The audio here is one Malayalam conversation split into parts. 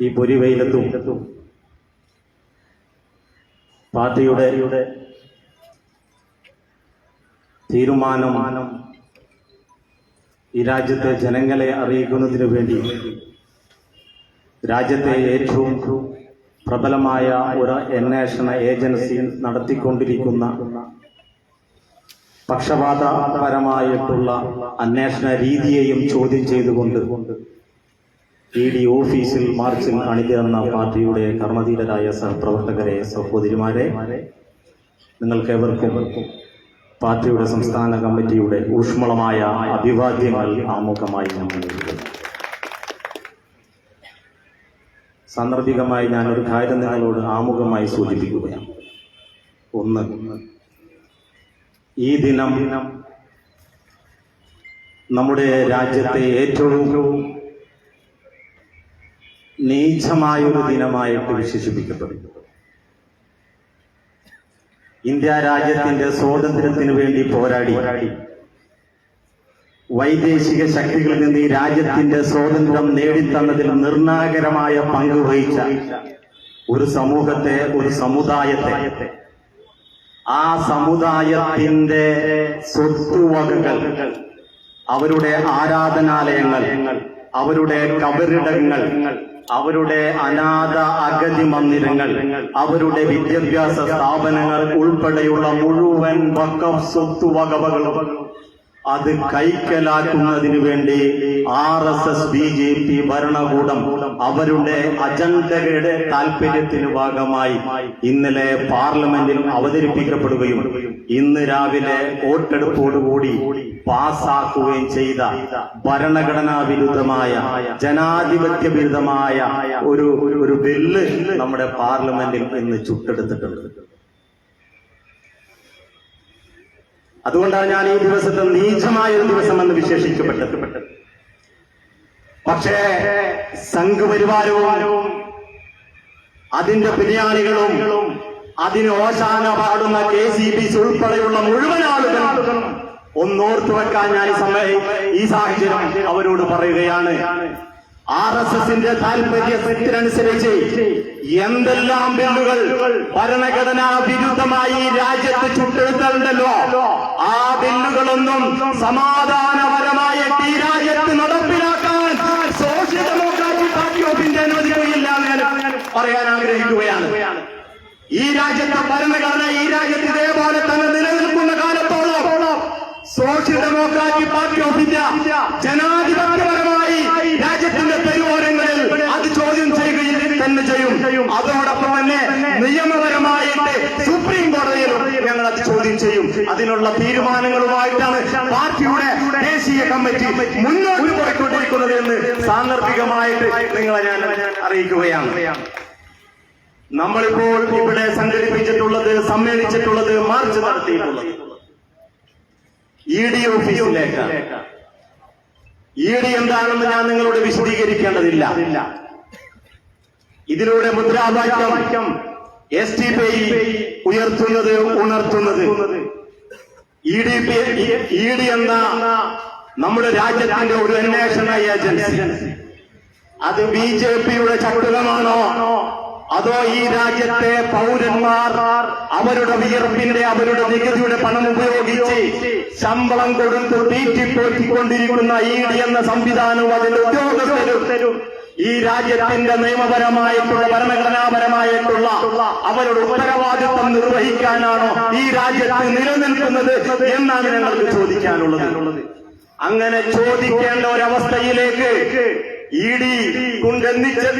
ഈ പൊരിവെയിലത്തും പാർട്ടിയുടെ തീരുമാനമാനം ഈ രാജ്യത്തെ ജനങ്ങളെ അറിയിക്കുന്നതിന് വേണ്ടി രാജ്യത്തെ ഏറ്റവും പ്രബലമായ ഒരു അന്വേഷണ ഏജൻസി നടത്തിക്കൊണ്ടിരിക്കുന്ന പക്ഷപാതപരമായിട്ടുള്ള അന്വേഷണ രീതിയെയും ചോദ്യം ചെയ്തുകൊണ്ട് ഇ ഡി ഓഫീസിൽ മാർച്ചിൽ അണിചേർന്ന പാർട്ടിയുടെ കർമ്മധീരരായ സഹപ്രവർത്തകരെ സഹോദരിമാരെ നിങ്ങൾക്ക് എവർക്കും പാർട്ടിയുടെ സംസ്ഥാന കമ്മിറ്റിയുടെ ഊഷ്മളമായ അഭിവാദ്യങ്ങൾ ആമുഖമായി ഞാൻ സാന്ദർഭികമായി ഞാൻ ഒരു കാര്യം നിങ്ങളോട് ആമുഖമായി സൂചിപ്പിക്കുകയാണ്. ഒന്ന് ഈ ദിനം നമ്മുടെ രാജ്യത്തെ ഏറ്റവും നീചമായൊരു ദിനമായിട്ട് വിശേഷിപ്പിക്കപ്പെടുന്നു. ഇന്ത്യ രാജ്യത്തിന്റെ സ്വാതന്ത്ര്യത്തിന് വേണ്ടി പോരാടി വൈദേശിക ശക്തികളിൽ നിന്ന് ഈ രാജ്യത്തിന്റെ സ്വാതന്ത്ര്യം നേടിത്തന്നതിൽ നിർണായകരമായ പങ്ക് വഹിച്ച ഒരു സമൂഹത്തെ ഒരു സമുദായത്തെ. ആ സമുദായത്തിന്റെ സ്വത്തുവകകൾ അവരുടെ ആരാധനാലയങ്ങൾ അവരുടെ കബറിടങ്ങൾ അവരുടെ അനാഥ അഗതി മന്ദിരങ്ങൾ അവരുടെ വിദ്യാഭ്യാസ സ്ഥാപനങ്ങൾ ഉൾപ്പെടെയുള്ള മുഴുവൻ വക്കം സ്വത്തുവകകളും അത് കൈക്കലാക്കുന്നതിന് വേണ്ടി R S S B J P ഭരണകൂടം അവരുടെ അജണ്ടകളുടെ താല്പര്യത്തിന് ഭാഗമായി ഇന്നലെ പാർലമെന്റിൽ അവതരിപ്പിക്കപ്പെടുകയും ഇന്ന് രാവിലെ വോട്ടെടുപ്പോടുകൂടി പാസാക്കുകയും ചെയ്ത ഭരണഘടനാ വിരുദ്ധമായ ജനാധിപത്യ വിരുദ്ധമായ ഒരു ഒരു ബില്ല് നമ്മുടെ പാർലമെന്റിൽ ഇന്ന് ചുട്ടെടുത്തിട്ടുണ്ട്. അതുകൊണ്ടാണ് ഞാൻ ഈ ദിവസത്തെ നീചമായ ഒരു ദിവസം എന്ന് വിശേഷിക്കപ്പെട്ടത്. പക്ഷേ സംഘപരിവാരവും അതിന്റെ പിരിയാണികളും അതിന് ഓശാന പാടുന്ന കെ സി ബി ഉൾപ്പെടെയുള്ള മുഴുവൻ ആളുകളും ഒന്നോർത്തു വെക്കാൻ ഞാൻ ഈ സമയം ഈ സാഹചര്യം അവരോട് പറയുകയാണ്. ആർ എസ് എസിന്റെ താല്പര്യത്തിനനുസരിച്ച് എന്തെല്ലാം ബില്ലുകൾ ഭരണഘടനാ വിരുദ്ധമായി രാജ്യത്ത് ചുട്ടെഴുത്തലുണ്ടല്ലോ? ആ ബില്ലുകളൊന്നും സമാധാനപരമായ ഈ രാജ്യത്ത് നടപ്പിലാക്കാൻ social democratic party of India അനുവദിക്കുകയില്ല പറയാൻ ആഗ്രഹിക്കുകയാണ്. ഈ രാജ്യത്തെ ഭരണഘടന ഈ രാജ്യത്ത് ഇതേപോലെ തന്നെ നിലനിൽക്കുന്ന കാലത്തോളം social democratic party of India ജനാധിപത്യപരമായി രാജ്യത്തിന്റെ തെരുവോരങ്ങളിൽ അത് ചോദ്യം ചെയ്യുകയും തന്നെ ചെയ്യും. അതോടൊപ്പം തന്നെ നിയമപരമായിട്ട് സുപ്രീം കോടതിയിലും ഞങ്ങൾ അത് ചോദ്യം ചെയ്യും. അതിനുള്ള തീരുമാനങ്ങളുമായിട്ടാണ് പാർട്ടിയുടെ ദേശീയ കമ്മിറ്റി മുന്നോട്ട് പോയിക്കൊണ്ടിരിക്കുന്നത് എന്ന് സാന്ദർഭികമായിട്ട് നിങ്ങളെ ഞാൻ അറിയിക്കുകയാണ്. നമ്മളിപ്പോൾ ഇവിടെ സംഘടിപ്പിച്ചിട്ടുള്ളത് സമ്മേളിച്ചിട്ടുള്ളത് മാർച്ച് നടത്തിയിട്ടുള്ളത്. ഇ ഡി ഓഫീസിലേക്ക് ഇ ഡി എന്താണെന്ന് ഞാൻ നിങ്ങളോട് വിശദീകരിക്കേണ്ടതില്ല. ഇതിലൂടെ മുദ്രാവാക്യം എസ് ടി പി ഉയർത്തുന്നത് ഉണർത്തുന്നത്. E D P E D എന്ന നമ്മുടെ രാജ്യത്തിന്റെ ഒരു അന്വേഷണ ഏജൻസി. അത് ബി ജെ പിയുടെ ചട്ടുകമാണോ? അതോ ഈ രാജ്യത്തെ പൗരന്മാർ അവരുടെ വിയർപ്പിന്റെ അവരുടെ നികുതിയുടെ പണം ഉപയോഗിച്ച് ശമ്പളം കൊടുത്ത് തീറ്റിപ്പോറ്റിക്കൊണ്ടിരിക്കുന്ന ഈ ഡി എന്ന സംവിധാനവും അതിന്റെ ഉദ്യോഗസ്ഥരും ഈ രാജ്യത്തിന്റെ നിയമപരമായിട്ടുള്ള ഭരണഘടനാപരമായിട്ടുള്ള അവരുടെ ഉത്തരവാദിത്വം നിർവഹിക്കാനാണോ ഈ രാജ്യത്ത് നിലനിൽക്കുന്നത് എന്നാണ് ഞങ്ങൾക്ക് ചോദിക്കാനുള്ളത്. അങ്ങനെ ചോദിക്കേണ്ട ഒരവസ്ഥയിലേക്ക്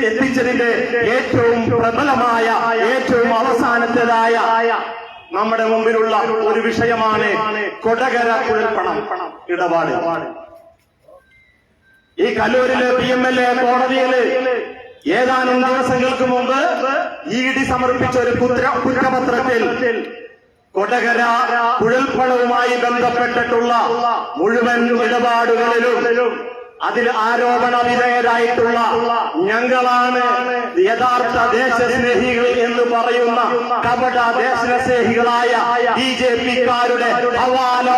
എത്തിച്ചതിന്റെ ഏറ്റവും പ്രബലമായ ഏറ്റവും അവസാനത്തേതായ നമ്മുടെ മുമ്പിലുള്ള ഒരു വിഷയമാണ് കൊടകര കുഴൽപ്പണം ഇടപാട്. ഈ കല്ലൂരിലെ പി എം എൽ എ കോടതിയിൽ ഏതാനും ദിവസങ്ങൾക്ക് മുമ്പ് ഇ ഡി സമർപ്പിച്ച ഒരു കുത്ര കുറ്റപത്രത്തിൽ കൊടകര കുഴൽപ്പണവുമായി ബന്ധപ്പെട്ടിട്ടുള്ള മുഴുവൻ ഇടപാടുകളിലും അതിൽ ആരോപണ വിധേയരായിട്ടുള്ള ഞങ്ങളാണ് യഥാർത്ഥ ദേശസ്നേഹികൾ എന്ന് പറയുന്ന കപട ദേശസ്നേഹികളായ ബി ജെ പിക്കാരുടെ ഹവാല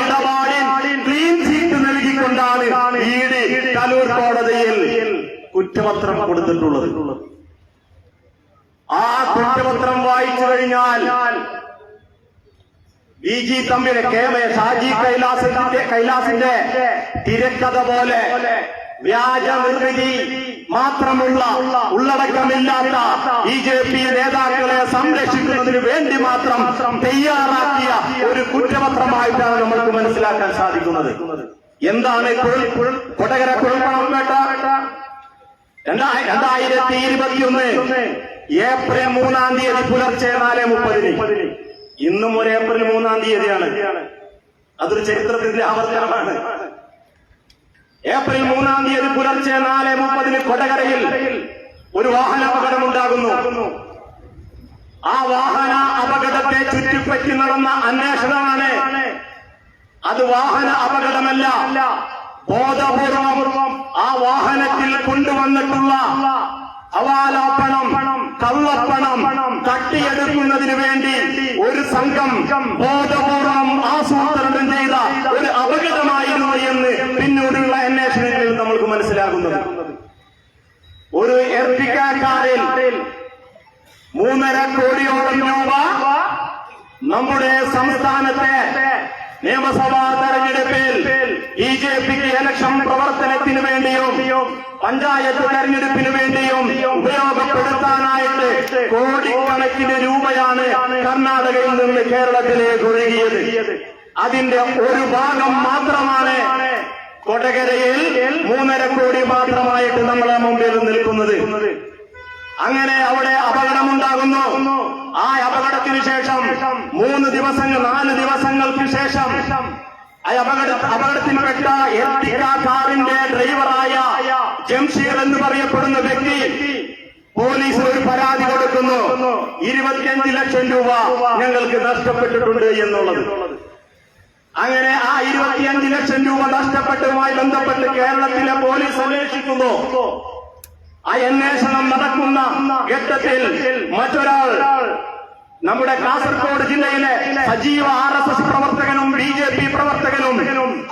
ഇടപാടിൽ ക്ലീൻ ചീറ്റ് നൽകിക്കൊണ്ടാണ് ഇ കലൂർ കോടതിയിൽ കുറ്റപത്രം കൊടുത്തിട്ടുള്ളത്. ആ കുറ്റപത്രം വായിച്ചു കഴിഞ്ഞാൽ വി ജി തമ്പിലെ കേമ ഷാജി കൈലാസിന്റെ കൈലാസിന്റെ തിരക്കഥ പോലെ വ്യാജ നിർമ്മിതി മാത്രമുള്ള ഉള്ളടക്കമില്ലാത്ത ബി ജെ പി നേതാക്കളെ സംരക്ഷിക്കുന്നതിന് വേണ്ടി മാത്രം തയ്യാറാക്കിയ ഒരു കുറ്റപത്രമായിട്ടാണ് നമ്മൾക്ക് മനസ്സിലാക്കാൻ സാധിക്കുന്നത്. എന്താണ് കൊടകര കുഴൽപ്പണം വേട്ട? രണ്ടായി- രണ്ടായിരത്തി ഇരുപത്തിയൊന്ന് ഏപ്രിൽ മൂന്നാം തീയതി പുലർച്ചെ നാല് മുപ്പതിന്. ഇന്നും ഒരു ഏപ്രിൽ മൂന്നാം തീയതിയാണ്. അതൊരു ചരിത്രത്തിന്റെ ആവർത്തനമാണ് ഏപ്രിൽ മൂന്നാം തീയതി പുലർച്ചെ നാല് മുപ്പതിന് കൊടകരയിൽ ഒരു വാഹന അപകടം ഉണ്ടാകുന്നു. ആ വാഹന അപകടത്തെ ചുറ്റിപ്പറ്റി നടന്ന അന്വേഷണമാണ്. അത് വാഹന അപകടമല്ല ബോധപൂർവം ആ വാഹനത്തിൽ കൊണ്ടുവന്നിട്ടുള്ള ഹവാലാപ്പണം കള്ളപ്പണം തട്ടിയെടുക്കുന്നതിന് വേണ്ടി ഒരു സംഘം ബോധപൂർവം ആസൂത്രണം ചെയ്ത ഒരു അപകടമായിരുന്നു എന്ന് പിന്നീടുള്ള അന്വേഷണങ്ങളിൽ നമ്മൾക്ക് മനസ്സിലാകുന്നത്. ഒരു എർട്ടിക്ക കാറിൽ മൂന്നര കോടിയോളം രൂപ നമ്മുടെ സംസ്ഥാനത്തെ നിയമസഭാ തെരഞ്ഞെടുപ്പിൽ ബി ജെ പിക്ക് ഇലക്ഷൻ പ്രവർത്തനത്തിന് വേണ്ടിയും പഞ്ചായത്ത് തെരഞ്ഞെടുപ്പിന് വേണ്ടിയും ഉപയോഗപ്പെടുത്താനായിട്ട് കോടിക്കണക്കിന് രൂപയാണ് കർണാടകയിൽ നിന്ന് കേരളത്തിലേക്ക് ഒഴുകിയത്. അതിന്റെ ഒരു ഭാഗം മാത്രമാണ് കൊടകരയിൽ മൂന്നര കോടി മാത്രമായിട്ട് നമ്മളെ മുമ്പിൽ നിൽക്കുന്നത്. അങ്ങനെ അവിടെ അപകടമുണ്ടാകുന്നു. ആ അപകടത്തിന് ശേഷം മൂന്ന് ദിവസങ്ങൾ നാല് ദിവസങ്ങൾക്ക് ശേഷം ആ അപകട അപകടത്തിൽപ്പെട്ട എർട്ടിക കാറിന്റെ ഡ്രൈവറായ ജംഷീർ എന്ന് പറയപ്പെടുന്ന വ്യക്തി പോലീസ് ഒരു പരാതി കൊടുക്കുന്നു. ഇരുപത്തിയഞ്ച് ലക്ഷം രൂപ ഞങ്ങൾക്ക് നഷ്ടപ്പെട്ടിട്ടുണ്ട് എന്നുള്ളത്. അങ്ങനെ ആ ഇരുപത്തിയഞ്ച് ലക്ഷം രൂപ നഷ്ടപ്പെട്ടതുമായി ബന്ധപ്പെട്ട് കേരളത്തിലെ പോലീസ് അന്വേഷിക്കുന്നു. ആ അന്വേഷണം നടക്കുന്ന ഘട്ടത്തിൽ മറ്റൊരാൾ നമ്മുടെ കാസർഗോഡ് ജില്ലയിലെ സജീവ ആർ എസ് എസ് പ്രവർത്തകനും ബി ജെ പി പ്രവർത്തകനും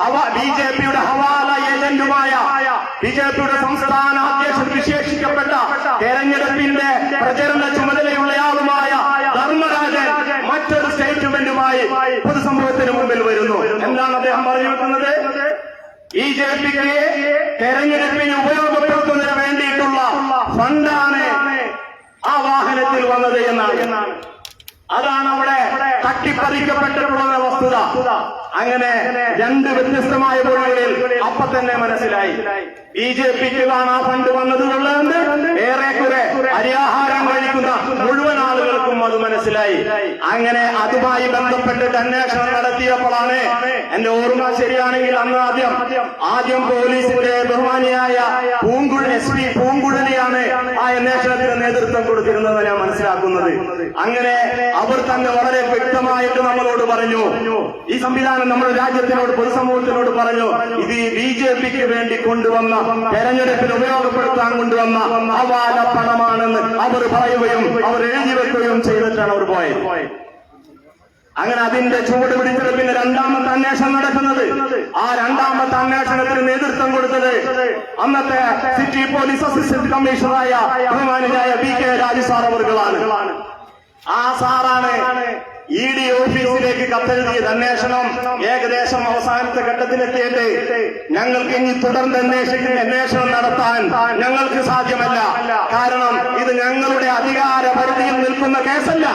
അവ ബി ജെ പിയുടെ ഹവാല ഏജന്റുമായ ബി ജെ പിയുടെ സംസ്ഥാന അധ്യക്ഷൻ വിശേഷിക്കപ്പെട്ട തെരഞ്ഞെടുപ്പിന്റെ പ്രചരണ ചുമതലയുള്ളയാളുമായ ധർമ്മരാജൻ മറ്റൊരു സ്റ്റേറ്റ്മെന്റുമായി പൊതുസമൂഹത്തിന് മുമ്പിൽ വരുന്നു. എന്താണ് അദ്ദേഹം പറഞ്ഞു വെക്കുന്നത്? ബി ജെ പിക്ക് തെരഞ്ഞെടുപ്പിന് ഉപയോഗപ്പെടുത്തുന്നതിന് വേണ്ടിയിട്ടുള്ള ഫണ്ടാണ് ആ വാഹനത്തിൽ വന്നത് എന്നാണ് അതാണ് അവിടെ തട്ടിപ്പറിക്കപ്പെട്ടിട്ടുള്ള വസ്തുത അങ്ങനെ രണ്ട് വ്യത്യസ്തമായ മൊഴികളിൽ അപ്പൊ തന്നെ മനസ്സിലായി. ബി ജെ പിക്ക് ആ ഫണ്ട് വന്നത് ഉള്ളതുകൊണ്ട് ഏറെക്കുറെ അരിയാഹാരം കഴിക്കുന്ന മുഴുവൻ ആളുകൾക്കും അത് മനസ്സിലായി. അങ്ങനെ അതുമായി ബന്ധപ്പെട്ടിട്ട് അന്വേഷണം നടത്തിയപ്പോഴാണ് എന്റെ ഓർമ്മ ശരിയാണെങ്കിൽ അന്ന് ആദ്യം ആദ്യം പോലീസിന്റെ ബഹുമാനിയായ പൂങ്കുഴ എസ് പി പൂങ്കുഴലിയാണ് അന്വേഷണത്തിന് നേതൃത്വം കൊടുത്തിരുന്നത് ഞാൻ മനസ്സിലാക്കുന്നത്. അങ്ങനെ അവർ തന്നെ വളരെ വ്യക്തമായിട്ട് നമ്മളോട് പറഞ്ഞു. ഈ സംവിധാനം നമ്മുടെ രാജ്യത്തിനോട് പൊതുസമൂഹത്തിനോട് പറഞ്ഞു. ഇത് ബി ജെ പിക്ക് വേണ്ടി കൊണ്ടുവന്ന തെരഞ്ഞെടുപ്പിൽ ഉപയോഗപ്പെടുത്താൻ കൊണ്ടുവന്ന അവാല പണമാണെന്ന് അവർ പറയുകയും അവർ എഴുതി വെക്കുകയും ചെയ്തിട്ടാണ് അവർ പോയത്. അങ്ങനെ അതിന്റെ ചൂട് പിടിച്ചത് പിന്നെ രണ്ടാമത്തെ അന്വേഷണം നടക്കുന്നത്. ആ രണ്ടാമത്തെ അന്വേഷണത്തിന് നേതൃത്വം കൊടുത്തത് അന്നത്തെ സിറ്റി പോലീസ് അസിസ്റ്റന്റ് കമ്മീഷണറായ ബഹുമാനായ ബി കെ രാജു സാർ അവർകളാണ്. ആ സാറാണ് ഇ ഡി ഓഫീസിലേക്ക് കത്തെഴുതിയത്. അന്വേഷണം ഏകദേശം അവസാനത്തെ ഘട്ടത്തിലെത്തിയിട്ട് ഞങ്ങൾക്ക് ഇനി തുടർന്ന് അന്വേഷിക്കുന്ന അന്വേഷണം നടത്താൻ ഞങ്ങൾക്ക് സാധ്യമല്ല. കാരണം ഇത് ഞങ്ങളുടെ അധികാര പരിധിയിൽ നിൽക്കുന്ന കേസല്ല.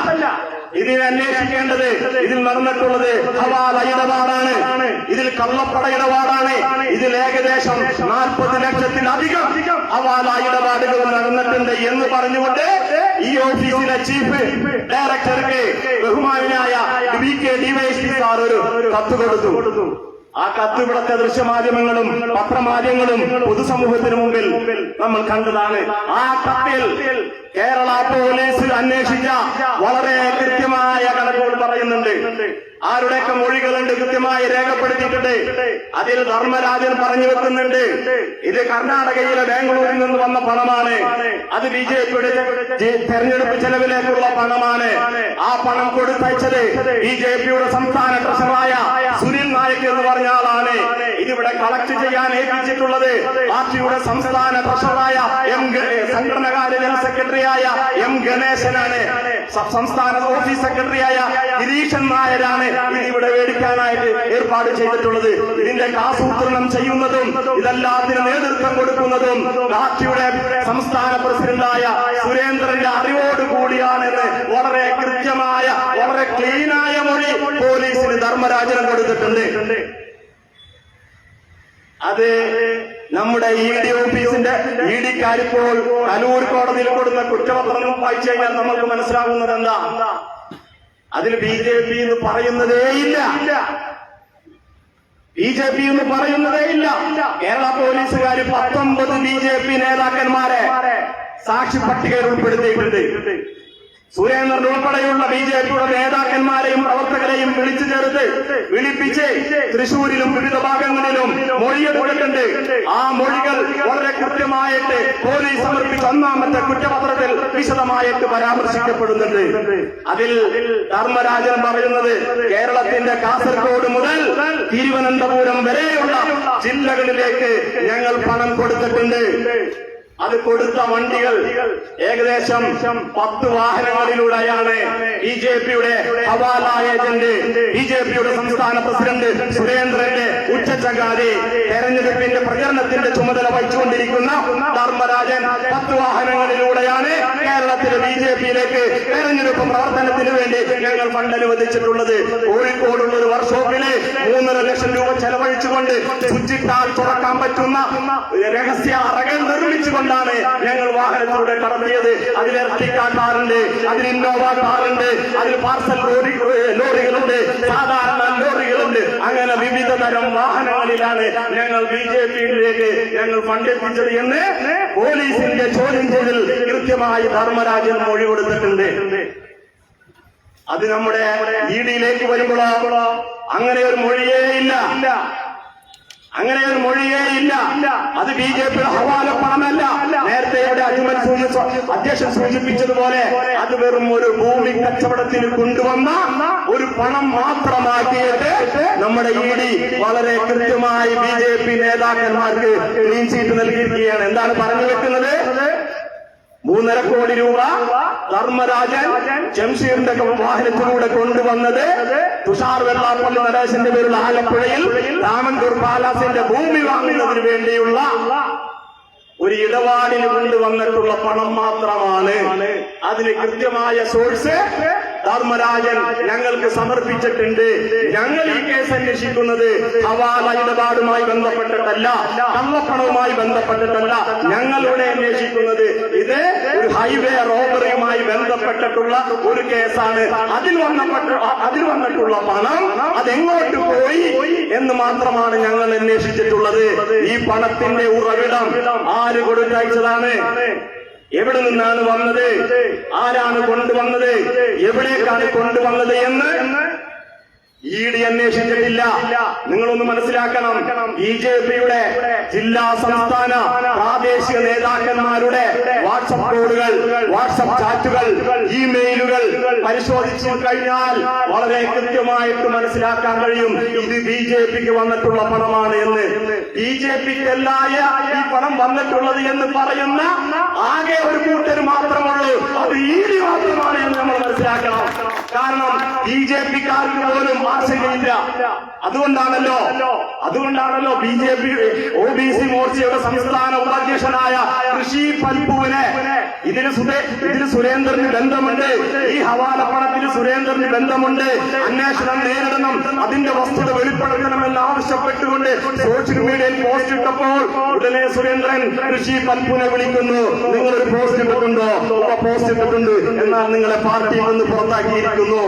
ഇതിനെ അന്വേഷിക്കേണ്ടത് ഇതിൽ നടന്നിട്ടുള്ളത് ഹവാല ഇടപാടാണ് ഇതിൽ കള്ളപ്പട ഇടപാടാണ്. ഇതിൽ ഏകദേശം നാൽപ്പത് ലക്ഷത്തിലധികം ഹവാല ഇടപാടുകൾ നടന്നിട്ടുണ്ട് എന്ന് പറഞ്ഞുകൊണ്ട് ഈ ഓഫീസിലെ ചീഫ് ഡയറക്ടർക്ക് ബഹുമാനായ ബി കെ ഡിവൈഎസ്പി സാർ ഒരു കത്ത് കൊടുത്തു. ആ കത്ത് ഇവിടത്തെ ദൃശ്യമാധ്യമങ്ങളും പത്രമാധ്യമങ്ങളും പൊതുസമൂഹത്തിന് മുമ്പിൽ നമ്മൾ കണ്ടതാണ്. ആ കത്തിൽ കേരള പോലീസിൽ അന്വേഷിച്ച വളരെ കൃത്യമായ കണക്കുകൾ പറയുന്നുണ്ട്. ആരുടെയൊക്കെ മൊഴികളുണ്ട് കൃത്യമായി രേഖപ്പെടുത്തിയിട്ടുണ്ട്. അതിൽ ധർമ്മരാജൻ പറഞ്ഞു വെക്കുന്നുണ്ട്. ഇത് കർണാടകയിലെ ബാംഗ്ലൂരിൽ നിന്ന് വന്ന പണമാണ്. അത് ബി ജെ പിയുടെ തെരഞ്ഞെടുപ്പ് ചെലവിലേക്കുള്ള പണമാണ്. ആ പണം കൊടുത്തയച്ചത് ബി ജെ പിയുടെ സംസ്ഥാന ട്രഷറായ സുനിൽ നായക് എന്ന് പറഞ്ഞ ആളാണ്. ഇതിവിടെ കളക്ട് ചെയ്യാൻ ഏൽപ്പിച്ചിട്ടുള്ളത് പാർട്ടിയുടെ സംസ്ഥാന ട്രഷറായ എം സംഘടനകാര്യ ജനറൽ സെക്രട്ടറിയായ എം ഗണേശനാണ്. സംസ്ഥാന ഓഫീസ് സെക്രട്ടറിയായ ഗിരീഷൻ നായരാണ് ഇവിടെ മേടിക്കാനായിട്ട് ഏർപ്പാട് ചെയ്തിട്ടുള്ളത്. ഇതിന്റെ ആസൂത്രണം ചെയ്യുന്നതും ഇതെല്ലാത്തിനും നേതൃത്വം കൊടുക്കുന്നതും പാർട്ടിയുടെ സംസ്ഥാന പ്രസിഡന്റായ സുരേന്ദ്രന്റെ അറിവോടുകൂടിയാണെന്ന് വളരെ കൃത്യമായ വളരെ ക്ലീനായ മൊഴി പോലീസിന് ധർമ്മരാജനം കൊടുത്തിട്ടുണ്ട്. അത് നമ്മുടെ ഇ ഡി ഓഫീസിന്റെ ഇ ഡിക്കാരിപ്പോൾ കലൂർ കോടതിയിൽ കൊടുക്കുന്ന കുറ്റപത്രം വായിച്ചു കഴിഞ്ഞാൽ നമ്മൾക്ക് മനസ്സിലാകുന്നത് എന്താ? അതിൽ ബി ജെ പി എന്ന് പറയുന്നതേ ഇല്ല. ബി ജെ പി എന്ന് പറയുന്നതേ ഇല്ല. കേരള പോലീസുകാർ പത്തൊമ്പത് ബി ജെ പി നേതാക്കന്മാരെ സാക്ഷി പട്ടികയിൽ ഉൾപ്പെടുത്തിയിട്ടുണ്ട്. സുരേന്ദ്രൻ ഉൾപ്പെടെയുള്ള ബി ജെ പിയുടെ നേതാക്കന്മാരെയും പ്രവർത്തകരെയും വിളിച്ചു ചേർത്ത് വിളിപ്പിച്ച് തൃശൂരിലും വിവിധ ഭാഗങ്ങളിലും മൊഴിയെടുത്തിട്ടുണ്ട് ആ മൊഴികൾ വളരെ കൃത്യമായിട്ട് പോലീസ് സമർപ്പിച്ച ഒന്നാമത്തെ കുറ്റപത്രത്തിൽ വിശദമായിട്ട് പരാമർശിക്കപ്പെടുന്നുണ്ട്. അതിൽ ധർമ്മരാജൻ പറയുന്നത് കേരളത്തിന്റെ കാസർഗോഡ് മുതൽ തിരുവനന്തപുരം വരെയുള്ള ജില്ലകളിലേക്ക് ഞങ്ങൾ പണം കൊടുത്തിട്ടുണ്ട്. അത് കൊടുത്ത വണ്ടികൾ ഏകദേശം പത്ത് വാഹനങ്ങളിലൂടെയാണ് ബി ജെ പിയുടെ ഹവാല ഏജന്റ് ബി ജെ പിയുടെ സംസ്ഥാന പ്രസിഡന്റ് സുരേന്ദ്രന്റെ ഉച്ചചകാരി. തെരഞ്ഞെടുപ്പിന്റെ പ്രചരണത്തിന്റെ ചുമതല വഹിച്ചുകൊണ്ടിരിക്കുന്ന ധർമ്മരാജൻ പത്ത് വാഹനങ്ങളിലൂടെയാണ് കേരളത്തിലെ ബി ജെ പിയിലേക്ക് തെരഞ്ഞെടുപ്പ് പ്രവർത്തനത്തിന് വേണ്ടി ഞങ്ങൾ ഫണ്ട് അനുവദിച്ചിട്ടുള്ളത് കോഴിക്കോടുള്ള ഒരു വർക്ക്ഷോപ്പിൽ മൂന്നര ലക്ഷം രൂപ ചെലവഴിച്ചുകൊണ്ട് ശുചിട്ടാൽ തുറക്കാൻ പറ്റുന്ന രഹസ്യ അറകൾ നിർമ്മിച്ചുകൊണ്ടാണ് ഞങ്ങൾ വാഹനത്തിലൂടെ കടത്തിയത്. അതിൽ എർട്ടിക്ക കാറുണ്ട് അതിൽ ഇന്നോവ കാറുണ്ട്. അതിൽ പാർസൽ ലോറി ലോറികളുണ്ട്. സാധാരണ ലോറികളുണ്ട്. അങ്ങനെ വിവിധ തരം വാഹനങ്ങളിലാണ് ഞങ്ങൾ ബി ജെ പിയിലേക്ക് ഞങ്ങൾ ഫണ്ട് എത്തിച്ചത് എന്ന് പോലീസിന്റെ ചോദ്യം ചെയ്തിൽ കൃത്യമായി ധർമ്മരാജൻ മൊഴി കൊടുത്തിട്ടുണ്ട്. അത് നമ്മുടെ ഇ ഡിയിലേക്ക് വരുമ്പോഴോ? അങ്ങനെ ഒരു മൊഴിയേ ഇല്ല. അങ്ങനെ ഒരു മൊഴിയേ ഇല്ല. അത് ബി ജെ പിയുടെ ഹവാല പണമല്ല. നേരത്തെ ഇവിടെ അജ്മൽ അധ്യക്ഷൻ സൂചിപ്പിച്ചതുപോലെ അത് വെറും ഒരു ഭൂമി കച്ചവടത്തിന് കൊണ്ടുവന്ന ഒരു പണം മാത്രമാക്കിയിട്ട് നമ്മുടെ ഇ ഡി വളരെ കൃത്യമായി ബി ജെ പി നേതാക്കന്മാർക്ക് ക്ലീൻ ചീറ്റ് നൽകിയിരിക്കുകയാണ്. എന്താണ് പറഞ്ഞു വെക്കുന്നത്? മൂന്നര കോടി രൂപ ധർമ്മരാജൻ ജംഷീറിന്റെ വാഹനത്തിലൂടെ കൊണ്ടുവന്നത് തുഷാർ വെള്ളാപ്പള്ളി നടേശന്റെ പേരിൽ ആലപ്പുഴയിൽ രാമൻകൂർ പാലാസിന്റെ ഭൂമി വാങ്ങുന്നതിന് വേണ്ടിയുള്ള ഒരു ഇടപാടിന് കൊണ്ടുവന്നിട്ടുള്ള പണം മാത്രമാണ്. അതിന് കൃത്യമായ സോഴ്സ് ധർമ്മരാജൻ ഞങ്ങൾക്ക് സമർപ്പിച്ചിട്ടുണ്ട്. ഞങ്ങൾ ഈ കേസ് അന്വേഷിക്കുന്നത് ഹവാല ഇടപാടുമായി ബന്ധപ്പെട്ടിട്ടല്ല കള്ളപ്പണവുമായി ബന്ധപ്പെട്ടിട്ടല്ല. ഞങ്ങളുടെ അന്വേഷിക്കുന്നത് ഇത് ഒരു ഹൈവേ റോബറിയുമായി ബന്ധപ്പെട്ടിട്ടുള്ള ഒരു കേസാണ്. അതിൽ വന്നപ്പെട്ട അതിൽ വന്നിട്ടുള്ള പണം അതെങ്ങോട്ട് പോയി എന്ന് മാത്രമാണ് ഞങ്ങൾ അന്വേഷിച്ചിട്ടുള്ളത്. ഈ പണത്തിന്റെ ഉറവിടം ആര് കൊടുത്തയച്ചതാണ്? എവിടെ നിന്നാണ് വന്നത്? ആരാണ് കൊണ്ടുവന്നത്? എവിടേക്കാണ് കൊണ്ടുവന്നത് എന്ന് ഇ ഡി അന്വേഷിച്ചിട്ടില്ല. നിങ്ങളൊന്ന് മനസ്സിലാക്കണം. ബി ജെ പിയുടെ ജില്ലാ സംസ്ഥാന പ്രാദേശിക നേതാക്കന്മാരുടെ വാട്സപ്പ് കോഡുകൾ വാട്സപ്പ് ചാറ്റുകൾ ഇമെയിലുകൾ പരിശോധിച്ചു കഴിഞ്ഞാൽ വളരെ കൃത്യമായിട്ട് മനസ്സിലാക്കാൻ കഴിയും ഇത് ബി ജെ പിക്ക് വന്നിട്ടുള്ള പണമാണ് എന്ന്. ബി ജെ പിക്കല്ലായ ഈ പണം വന്നിട്ടുള്ളത് എന്ന് പറയുന്ന ആകെ ഒരു കൂട്ടർ മാത്രമുള്ളൂ. അത് ഇ ഡി മാത്രമാണ് എന്ന് നമ്മൾ മനസ്സിലാക്കണം. കാരണം ബി ജെ പിക്കാർക്ക് പോലും ആശങ്കയില്ല അതുകൊണ്ടാണല്ലോ അതുകൊണ്ടാണല്ലോ B J P O B C മോർച്ചയുടെ സംസ്ഥാന ഉപാധ്യക്ഷനായ ഋഷി പൽപ്പുവിനെ ഇതിന് ഇതിന് സുരേന്ദ്രന് ബന്ധമുണ്ട്. ഈ ഹവാല പണത്തിന് സുരേന്ദ്രന് ബന്ധമുണ്ട്. അന്വേഷണം നേരിടണം. അതിന്റെ വസ്തുത വെളിപ്പെടുത്തണമെന്ന് ആവശ്യപ്പെട്ടുകൊണ്ട് സോഷ്യൽ മീഡിയയിൽ പോസ്റ്റ് ഇട്ടപ്പോൾ ഉടനെ സുരേന്ദ്രൻ ഋഷി പൽപ്പുനെ വിളിക്കുന്നു. നിങ്ങൾ ഒരു പോസ്റ്റ് ഇട്ടിട്ടുണ്ടോ? പോസ്റ്റ് ഇട്ടിട്ടുണ്ട്. എന്നാൽ നിങ്ങളെ പാർട്ടിയിൽ നിന്ന് പുറത്താക്കിയിരിക്കുന്നു.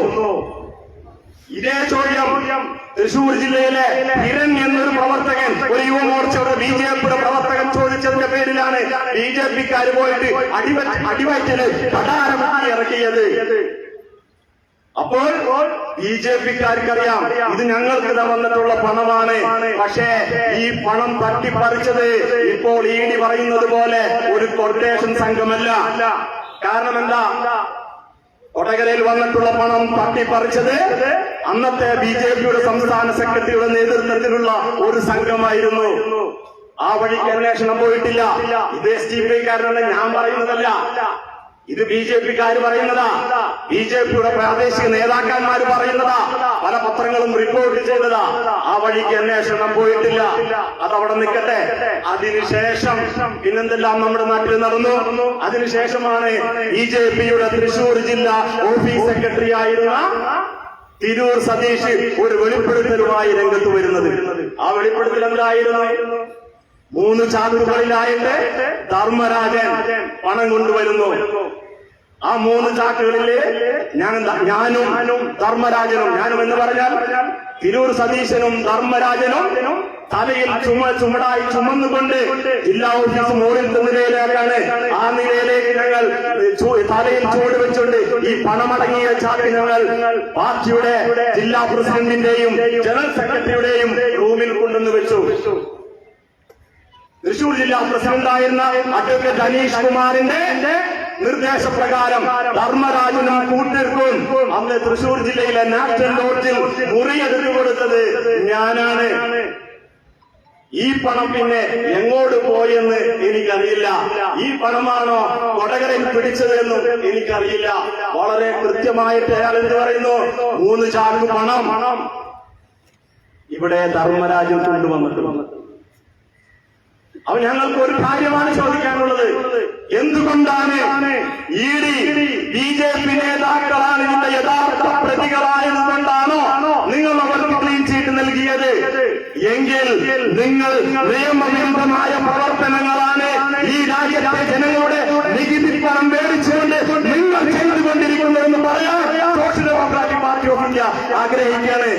ഇതേ ചോദ്യം തൃശൂർ ജില്ലയിലെ കിരൺ എന്നൊരു പ്രവർത്തകൻ ഒരു യുവമോർച്ചയുടെ ബി ജെ പിയുടെ പ്രവർത്തകൻ ചോദിച്ചതിന്റെ പേരിലാണ് ബി ജെ പിക്കാർ പോയിട്ട് അടിവ അടിവയറ്റിൽ പ്രധാനമായി ഇറക്കിയത്. അപ്പോൾ ബി ജെ പിക്കാർക്കറിയാം ഇത് ഞങ്ങൾക്ക് വന്നിട്ടുള്ള പണമാണ്. പക്ഷേ ഈ പണം തട്ടിപ്പറിച്ചത് ഇപ്പോൾ ഡി പറയുന്നത് പോലെ ഒരു കൊട്ടേഷൻ സംഘമല്ല. കാരണം എന്താ? കൊടകരയിൽ വന്നിട്ടുള്ള പണം തട്ടിപ്പറിച്ചത് അന്നത്തെ ബി ജെ പിയുടെ സംസ്ഥാന സെക്രട്ടറിയുടെ നേതൃത്വത്തിലുള്ള ഒരു സംഘമായിരുന്നു. ആ വഴിക്ക് അന്വേഷണം പോയിട്ടില്ല. ഇത് എസ് ഡി പി കാരനാണ് ഞാൻ പറയുന്നതല്ല. ഇത് ബി ജെ പിക്കാര് പറയുന്നതാ. ബി ജെ പിയുടെ പ്രാദേശിക നേതാക്കന്മാർ പറയുന്നതാ. പല പത്രങ്ങളും റിപ്പോർട്ട് ചെയ്തതാ. ആ വഴിക്ക് അന്വേഷണം പോയിട്ടില്ല. അതവിടെ നിൽക്കട്ടെ. അതിനുശേഷം പിന്നെന്തെല്ലാം നമ്മുടെ നാട്ടിൽ നടന്നു? അതിനുശേഷമാണ് ബി ജെ പിയുടെ തൃശൂർ ജില്ലാ ഓഫീസ് സെക്രട്ടറി ആയിരുന്ന തിരൂർ സതീഷ് ഒരു വെളിപ്പെടുത്തലുമായി രംഗത്ത് വരുന്നത്. ആ വെളിപ്പെടുത്തൽ എന്തായിരുന്നു? മൂന്ന് ചാതുകളിലായിട്ട് ധർമ്മരാജൻ പണം കൊണ്ടുവരുന്നു. ആ മൂന്ന് ചാക്കുകളിൽ ഞാൻ ഞാനും ധർമ്മരാജനും ഞാനും എന്ന് പറഞ്ഞാൽ തിരൂർ സതീശനും ധർമ്മരാജനും തലയിൽ ചുമ ചുമടായി ചുമന്നുകൊണ്ട് ജില്ലാ ഓഫീസ് മുകളിലത്തെ നിലയിലേക്കാണ് ആ നിലയിലേക്ക് ഞങ്ങൾ തലയിൽ ചൂട് വെച്ചുകൊണ്ട് ഈ പണമടങ്ങിയ ചാക്ക് ഞങ്ങൾ പാർട്ടിയുടെ ജില്ലാ പ്രസിഡന്റിന്റെയും ജനറൽ സെക്രട്ടറിയുടെയും റൂമിൽ കൊണ്ടുവന്ന് വെച്ചു. തൃശൂർ ജില്ലാ പ്രസിഡന്റായിരുന്ന അഡ്വക്കേറ്റ് അനീഷ് കുമാറിന്റെ നിർദ്ദേശപ്രകാരം ധർമ്മരാജനും കൂട്ടിർക്കും. അന്ന് തൃശൂർ ജില്ലയിലെ നാഷണൽ ലോഡ്ജിൽ മുറിയെടുത്തു കൊടുത്തത് ഞാനാണ്. ഈ പണം പിന്നെ എങ്ങോട്ട് പോയെന്ന് എനിക്കറിയില്ല. ഈ പണമാണോ കൊടകരയിൽ പിടിച്ചതെന്നും എനിക്കറിയില്ല. വളരെ കൃത്യമായിട്ട് അയാൾ എന്ത് പറയുന്നു? മൂന്ന് ചാക്ക് പണം. ഇവിടെ ധർമ്മരാജൻ കൊണ്ടുവന്നിട്ടുണ്ട്. അവൻ ഞങ്ങൾക്ക് ഒരു കാര്യമാണ് ചോദിക്കാനുള്ളത്. എന്തുകൊണ്ടാണ് E D B J P നേതാക്കളാണ് ഇതിന്റെ യഥാർത്ഥ പ്രതികളായതുകൊണ്ടാണോ നിങ്ങൾ അവർക്ക് ക്ലീൻ ചീറ്റ് നൽകിയത്? എങ്കിൽ നിങ്ങൾ നിയമവിരുദ്ധമായ പ്രവർത്തനങ്ങളാണ് ഈ രാജ്യത്തെ ജനങ്ങളുടെ നികുതി പണം മേടിച്ചുകൊണ്ട് ആഗ്രഹിക്കുകയാണ്.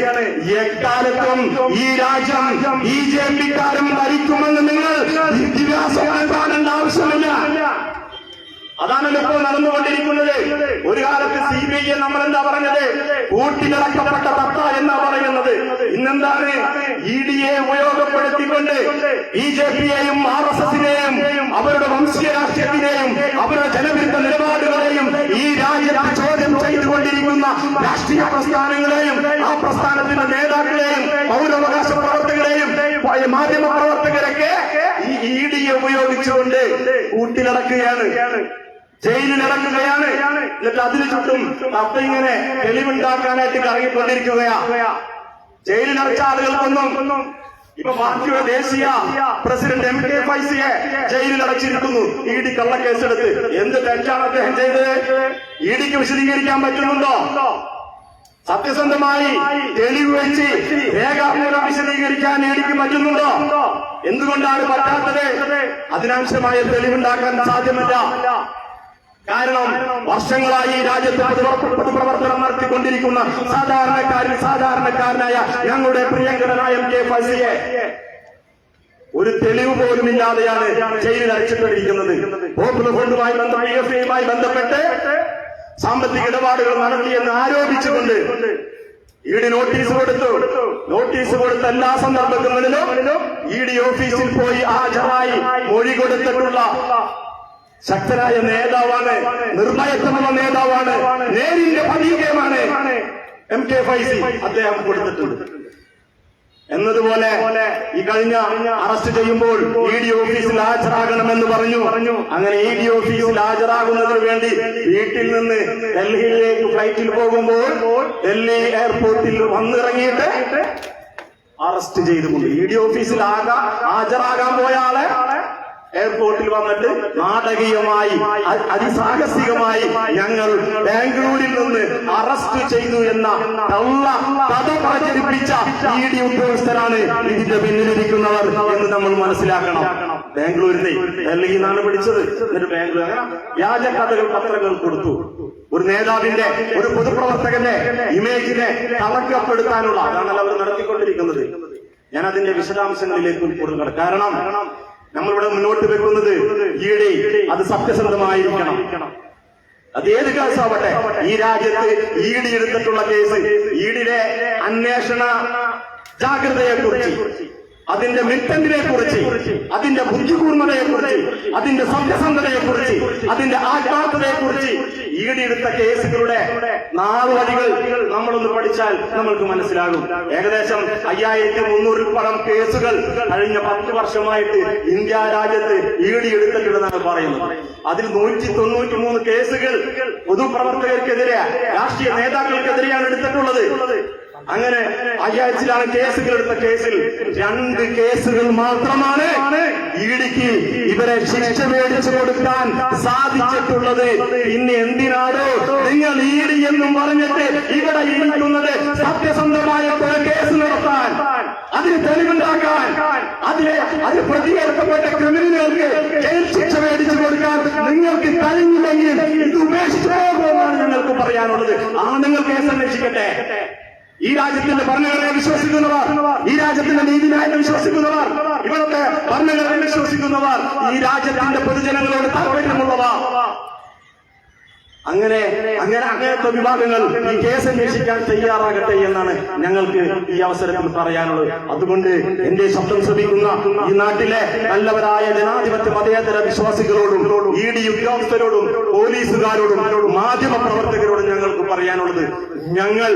എക്കാലത്തും ഈ രാജ്യം ബി ജെ പിക്കാരും ഭരിക്കുമെന്ന് നിങ്ങൾ വിദ്യാഭ്യാസം കാണേണ്ട ആവശ്യമില്ല. അതാണല്ലോ ഇപ്പോൾ നടന്നുകൊണ്ടിരിക്കുന്നത്. ഒരു കാലത്ത് സി ബി ഐ നമ്മൾ എന്താ പറഞ്ഞത് കൂട്ടിലടക്കപ്പെട്ട ഭർത്ത എന്നാ പറയുന്നത്. ഇന്നെന്താണ്? ഇ ഡിയെ ഉപയോഗപ്പെടുത്തിക്കൊണ്ട് ബി ജെ പിയെയും ആർ എസ് എസിനെയും അവരുടെ വംശീയ രാഷ്ട്രീയത്തിനെയും അവരുടെ ജനവിരുദ്ധ നിലപാടുകളെയും ഈ രാജ്യത്തെ ചോദ്യം ചെയ്തുകൊണ്ടിരിക്കുന്ന രാഷ്ട്രീയ പ്രസ്ഥാനങ്ങളെയും ആ പ്രസ്ഥാനത്തിന്റെ നേതാക്കളെയും പൗരവകാശ പ്രവർത്തകരെയും മാധ്യമ പ്രവർത്തകരൊക്കെ ഈ ഇ ഡിയെ ഉപയോഗിച്ചുകൊണ്ട് കൂട്ടിലടക്കുകയാണ് ജയിലിലടക്കുകയാണ് എന്നിട്ട് അതിനു ചുറ്റും അപ്പ ഇങ്ങനെ തെളിവുണ്ടാക്കാനായിട്ട് കറങ്ങിക്കൊണ്ടിരിക്കുകയാ. ജയിലിലടച്ച ആളുകൾക്കൊന്നും ഇപ്പൊ പാർട്ടിയുടെ ദേശീയ പ്രസിഡന്റ് എം കെ ഫൈസിയെ ജയിലിൽ അടച്ചിരിക്കുന്നു. ഇ ഡി കള്ളക്കേസെടുത്ത്. എന്ത് തെറ്റാണ് അദ്ദേഹം ചെയ്തത്? ഇ ഡിക്ക് വിശദീകരിക്കാൻ പറ്റുന്നുണ്ടോ? സത്യസന്ധമായി തെളിവ് വെച്ച് രേഖാമൂലം വിശദീകരിക്കാൻ ഇടിക്ക് പറ്റുന്നുണ്ടോ? എന്തുകൊണ്ടാണ് പറ്റാത്തത്? അതിനാവശ്യമായ തെളിവുണ്ടാക്കാൻ സാധ്യമല്ല. കാരണം വർഷങ്ങളായി ഈ രാജ്യത്ത് പൊതുപ്ര- പൊതുപ്രവർത്തനം നടത്തിക്കൊണ്ടിരിക്കുന്ന സാധാരണക്കാരിൽ സാധാരണക്കാരനായ ഞങ്ങളുടെ പ്രിയങ്കരനായ എം കെ ഫസിയെ ഒരു തെളിവ് പോലും ഇല്ലാതെയാണ് ജയിലിൽ അടച്ചിട്ടിരിക്കുന്നത് പോപ്പുലർ ഫണ്ടുമായി ബന്ധപ്പെട്ട് ബന്ധപ്പെട്ട് സാമ്പത്തിക ഇടപാടുകൾ നടത്തിയെന്ന് ആരോപിച്ചുകൊണ്ട് ഇഡി നോട്ടീസ് കൊടുത്തു. നോട്ടീസ് കൊടുത്ത എല്ലാ സന്ദർഭങ്ങളിലും ഇ ഡി ഓഫീസിൽ പോയി ഹാജരായി മൊഴി കൊടുത്തിട്ടുള്ള ശക്തനായ നേതാവാണ് നിർഭയത്വമുള്ള നേതാവാണ് നേരിന്റെ പ്രതീകമാണ് എം കെ ഫൈസി അദ്ദേഹം കൊടുത്തിട്ടുണ്ട്. എന്നതുപോലെ ഈ കഴിഞ്ഞ അറസ്റ്റ് ചെയ്യുമ്പോൾ ഇ ഡി ഓഫീസിൽ ഹാജരാകണമെന്ന് പറഞ്ഞു പറഞ്ഞു. അങ്ങനെ ഇ ഡി ഓഫീസിൽ ഹാജരാകുന്നതിന് വേണ്ടി വീട്ടിൽ നിന്ന് ഡൽഹിയിലേക്ക് ഫ്ലൈറ്റിൽ പോകുമ്പോൾ ഡൽഹി എയർപോർട്ടിൽ വന്നിറങ്ങിയിട്ട് അറസ്റ്റ് ചെയ്തുകൊണ്ട് ഇ ഡി ഓഫീസിൽ ആകാ ഹാജരാകാൻ പോയ ആളെ എയർപോർട്ടിൽ വന്നിട്ട് നാടകീയമായി അതിസാഹസികമായി ഞങ്ങൾ ബാംഗ്ലൂരിൽ നിന്ന് അറസ്റ്റ് ചെയ്തു എന്ന കള്ള കഥ പ്രചരിപ്പിച്ച ഇ ഡി ഉദ്യോഗസ്ഥരാണ് ഇതിന്റെ പിന്നിലിരിക്കുന്നവർ എന്ന് നമ്മൾ മനസ്സിലാക്കണം. ബാംഗ്ലൂരിനെ ഡൽഹിയിൽ നിന്നാണ് പിടിച്ചത് എന്നിട്ട് ബാംഗ്ലൂർ വ്യാജ കഥകൾ പത്രങ്ങൾ കൊടുത്തു. ഒരു നേതാവിന്റെ ഒരു പൊതുപ്രവർത്തകന്റെ ഇമേജിനെ തളക്കപ്പെടുത്താനുള്ള അതാണല്ലോ അവർ നടത്തിക്കൊണ്ടിരിക്കുന്നത്. ഞാൻ അതിന്റെ വിശദാംശങ്ങളിലേക്ക് കൂടുതൽ കാരണം നമ്മളിവിടെ മുന്നോട്ട് വെക്കുന്നത് ഈടെ അത് സത്യസന്ധമായിരിക്കണം. അത് ഏത് കേസാവട്ടെ? ഈ രാജ്യത്ത് ഈടി എടുത്തിട്ടുള്ള കേസ് ഈടിയുടെ അന്വേഷണ ജാഗ്രതയെ കുറിച്ച് അതിന്റെ മിറ്റന്റിനെ കുറിച്ച് അതിന്റെ ബുദ്ധിപൂർണതയെ കുറിച്ച് അതിന്റെ സത്യസന്ധതയെ കുറിച്ച് അതിന്റെ ആത്മാർത്ഥതയെ കുറിച്ച് ഈടിയെടുത്ത കേസുകളുടെ നാളുവഴികൾ നമ്മളൊന്ന് പഠിച്ചാൽ നമ്മൾക്ക് മനസ്സിലാകും. ഏകദേശം അയ്യായിരത്തി മുന്നൂറിൽ പരം കേസുകൾ കഴിഞ്ഞ പത്ത് വർഷമായിട്ട് ഇന്ത്യ രാജ്യത്ത് ഈടിയെടുത്തിട്ടുണ്ടെന്നാണ് പറയുന്നത്. അതിൽ നൂറ്റി തൊണ്ണൂറ്റി മൂന്ന് കേസുകൾ പൊതുപ്രവർത്തകർക്കെതിരെ രാഷ്ട്രീയ നേതാക്കൾക്കെതിരെയാണ് എടുത്തിട്ടുള്ളത്. അങ്ങനെ അയ്യാഴ്ചയിലാണ് കേസുകൾ എടുത്ത കേസിൽ രണ്ട് കേസുകൾ മാത്രമാണ് ഇടിക്ക് ഇവരെ ശിക്ഷ മേടിച്ചു കൊടുക്കാൻ സാധിച്ചിട്ടുള്ളത്. ഇനി എന്തിനാണോ നിങ്ങൾ ഈടി എന്നും പറഞ്ഞിട്ട് ഇവിടെ ഇരിക്കുന്നത് സത്യസന്ധമായ ഒരു കേസ് നടത്താൻ അതിന് തെളിവുണ്ടാക്കാൻ അതിലെ അത് പ്രതികരിക്കപ്പെട്ട ക്രിമിനലുകൾക്ക് ജയിൽ ശിക്ഷ മേടിച്ചു കൊടുക്കാൻ നിങ്ങൾക്ക് കഴിഞ്ഞില്ലെങ്കിൽ ഇത് ഉപേക്ഷിച്ചു പോകുമെന്നാണ് ഞങ്ങൾക്ക് പറയാനുള്ളത്. ആ നിങ്ങൾ കേസ് അന്വേഷിക്കട്ടെ. ഈ രാജ്യത്തിന്റെ ഭരണഘടനയെ വിശ്വസിക്കുന്നവർ ഈ രാജ്യത്തിന്റെ നീതിന്യായത്തെ വിശ്വസിക്കുന്നവർ ഇവിടുത്തെ ഭരണഘടനയെ വിശ്വസിക്കുന്നവർ ഈ രാജ്യത്തിന്റെ പൊതുജനങ്ങളോട് താല്പര്യമുള്ളവർ. അങ്ങനെ അങ്ങനെ അങ്ങനത്തെ വിഭാഗങ്ങൾ ഈ കേസ് അന്വേഷിക്കാൻ തയ്യാറാകട്ടെ എന്നാണ് ഞങ്ങൾക്ക് ഈ അവസരത്തിൽ പറയാനുള്ളത്. അതുകൊണ്ട് എന്റെ ശബ്ദം ശ്രമിക്കുന്ന ഈ നാട്ടിലെ നല്ലവരായ ജനാധിപത്യ മതേതര വിശ്വാസികളോടും ഇ ഡി ഉദ്യോഗസ്ഥരോടും പോലീസുകാരോടും മാധ്യമ പ്രവർത്തകരോടും ഞങ്ങൾക്ക് പറയാനുള്ളത് ഞങ്ങൾ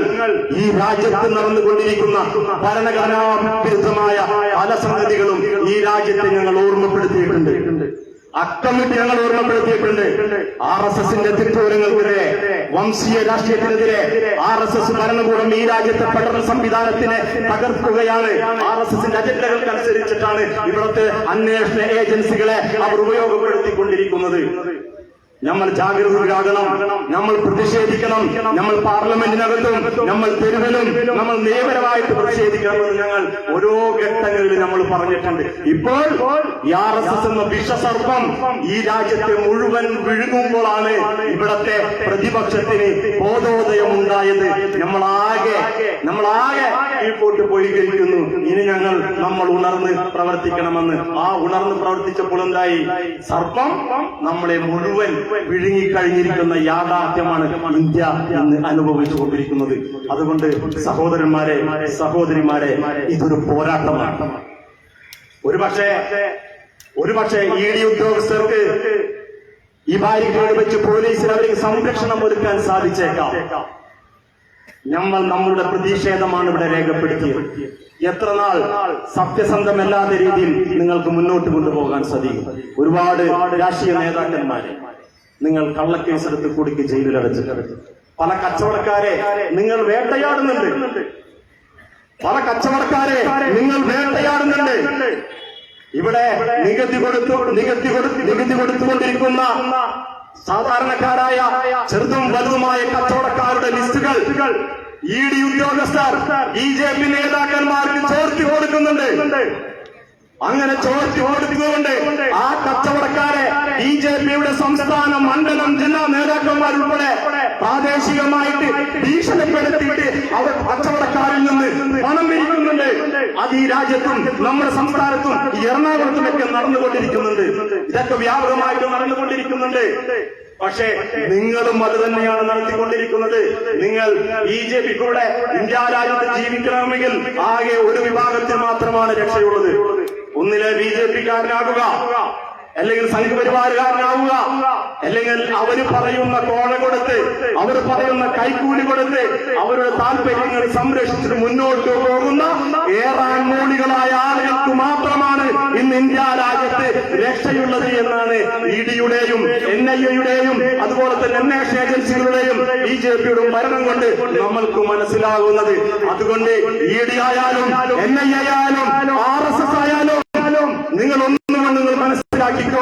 ഈ രാജ്യത്ത് നടന്നുകൊണ്ടിരിക്കുന്ന ഭരണഘടനാ വിരുദ്ധമായ പല സംഗതികളും ഈ രാജ്യത്തെ ഞങ്ങൾ ഓർമ്മപ്പെടുത്തിയിട്ടുണ്ട്. അക്കമിട്ട് ഞങ്ങൾ ഓർമ്മപ്പെടുത്തിയിട്ടുണ്ട്. ആർ എസ് എസിന്റെ തിട്ടൂരങ്ങൾക്കെതിരെ വംശീയ രാഷ്ട്രീയത്തിനെതിരെ ആർ എസ് എസ് ഭരണകൂടം ഈ രാജ്യത്തെ ഫെഡറൽ സംവിധാനത്തിനെ തകർക്കുകയാണ്. ആർ എസ് എസിന്റെ അജണ്ടകൾക്കനുസരിച്ചിട്ടാണ് ഇവിടുത്തെ അന്വേഷണ ഏജൻസികളെ അവർ ഉപയോഗപ്പെടുത്തിക്കൊണ്ടിരിക്കുന്നത്. നമ്മൾ ജാഗ്രതരാകണം നമ്മൾ പ്രതിഷേധിക്കണം. നമ്മൾ പാർലമെന്റിനകത്തും നമ്മൾ തെരുവിലും നമ്മൾ നിയമപരമായിട്ട് പ്രതിഷേധിക്കണമെന്ന് ഞങ്ങൾ ഓരോ ഘട്ടങ്ങളിലും നമ്മൾ പറഞ്ഞിട്ടുണ്ട്. ഇപ്പോൾ ആർ എസ് എസ് എന്ന വിഷസർപ്പം ഈ രാജ്യത്തെ മുഴുവൻ വിഴുങ്ങുമ്പോഴാണ് ഇവിടത്തെ പ്രതിപക്ഷത്തിന് ബോധോദയം ഉണ്ടായത് നമ്മളാകെ നമ്മളാകെ കീഴ്പോട്ട് പോയി കഴിക്കുന്നു ഇനി ഞങ്ങൾ നമ്മൾ ഉണർന്ന് പ്രവർത്തിക്കണമെന്ന്. ആ ഉണർന്ന് പ്രവർത്തിച്ചപ്പോൾ എന്തായി? സർപ്പം നമ്മളെ മുഴുവൻ വിഴുങ്ങിക്കഴിഞ്ഞിരിക്കുന്ന യാഥാർത്ഥ്യമാണ് ഇന്ത്യ ഇന്ന് അനുഭവിച്ചു കൊണ്ടിരിക്കുന്നത് അതുകൊണ്ട് സഹോദരന്മാരെ സഹോദരിമാരെ ഇതൊരു പോരാട്ടമാണ്. ഒരുപക്ഷെ ഒരുപക്ഷെ ഇ ഡി ഉദ്യോഗസ്ഥർക്ക് ഈ ബാരിക്കേഡ് വെച്ച് പോലീസിന് അവർക്ക് സംരക്ഷണം ഒരുക്കാൻ സാധിച്ചേക്കാം. നമ്മൾ നമ്മളുടെ പ്രതിഷേധമാണ് ഇവിടെ രേഖപ്പെടുത്തിയത്. എത്ര നാൾ സത്യസന്ധമല്ലാത്ത രീതിയിൽ നിങ്ങൾക്ക് മുന്നോട്ട് കൊണ്ടുപോകാൻ സാധിക്കും? ഒരുപാട് രാഷ്ട്രീയ നേതാക്കന്മാരെ. നിങ്ങൾ കള്ളക്കേസെടുത്ത് കുടുക്കി ജയിലിൽ പല കച്ചവടക്കാരെ നിങ്ങൾ വേട്ടയാടുന്നുണ്ട്. പല കച്ചവടക്കാരെ നിങ്ങൾ വേട്ടയാടുന്നുണ്ട്. ഇവിടെ നികുതി കൊടുത്തു നികുതി കൊടുത്തു നികുതി കൊടുത്തുകൊണ്ടിരിക്കുന്ന സാധാരണക്കാരായ ചെറുതും വലുതുമായ കച്ചവടക്കാരുടെ ലിസ്റ്റുകൾ ഇ ഡി ഉദ്യോഗസ്ഥർ ബി ജെ പി നേതാക്കന്മാർക്ക് ചേർത്തി കൊടുക്കുന്നുണ്ട്. അങ്ങനെ ചോർത്തി ഓടിക്കുകൊണ്ട് ആ കച്ചവടക്കാരെ ബി ജെ പിയുടെ സംസ്ഥാന മണ്ഡലം ജില്ലാ നേതാക്കന്മാരുൾപ്പെടെ പ്രാദേശികമായിട്ട് ഭീഷണിപ്പെടുത്തിയിട്ട് അവർ കച്ചവടക്കാരിൽ നിന്ന് പണം പിരിക്കുന്നുണ്ട്. അത് ഈ രാജ്യത്തും നമ്മുടെ സംസ്ഥാനത്തും എറണാകുളത്തുമൊക്കെ നടന്നുകൊണ്ടിരിക്കുന്നുണ്ട്. ഇതൊക്കെ വ്യാപകമായിട്ട് നടന്നുകൊണ്ടിരിക്കുന്നുണ്ട്. പക്ഷേ നിങ്ങളും അത് തന്നെയാണ് നടത്തിക്കൊണ്ടിരിക്കുന്നത്. നിങ്ങൾ ബി ജെ പിക്കൂടെ ഇന്ത്യ രാജ്യത്ത് ജീവിക്കണമെങ്കിൽ ആകെ ഒരു വിഭാഗത്തിൽ മാത്രമാണ് രക്ഷയുള്ളത്. ഒന്നിലെ ബി ജെ പിക്കാരനാകുക അല്ലെങ്കിൽ സംഘപരിവാറുകാരനാവുക അല്ലെങ്കിൽ അവർ പറയുന്ന കോഴ കൊടുത്ത് അവർ പറയുന്ന കൈക്കൂലി കൊടുത്ത് അവരുടെ താല്പര്യങ്ങൾ സംരക്ഷിച്ചിട്ട് മുന്നോട്ട് പോകുന്ന ഏറാൻ മൂളികളായ ആളുകൾക്ക് മാത്രമാണ് ഇന്ന് ഇന്ത്യ രാജ്യത്ത് രക്ഷയുള്ളത് എന്നാണ് ഇ ഡിയുടെയും എൻ ഐ എയുടെയും അതുപോലെ തന്നെ അന്വേഷണ ഏജൻസികളുടെയും ബി ജെ പിയുടെ ഭരണം കൊണ്ട് നമ്മൾക്ക് മനസ്സിലാകുന്നത്. അതുകൊണ്ട് ഇ ഡി ആയാലും എൻ ഐ ആയാലും ആർ എസ് എസ് ആയാലും നിങ്ങൾ ഒന്നും നിങ്ങൾ മനസ്സിലാക്കിക്കോ.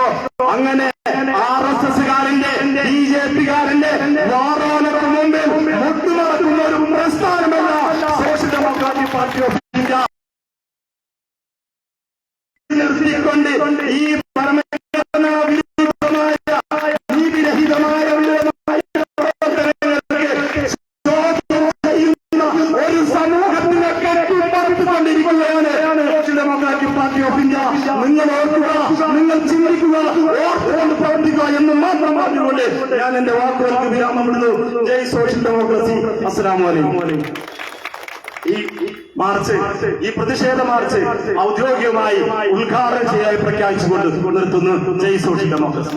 മാർച്ച് ഔദ്യോഗികമായി ഉദ്ഘാടനം ചെയ്യാൻ പ്രഖ്യാപിച്ചുകൊണ്ട് നിർത്തുന്നു. ജയ് സോഷ്യൽ ഡെമോക്രസി.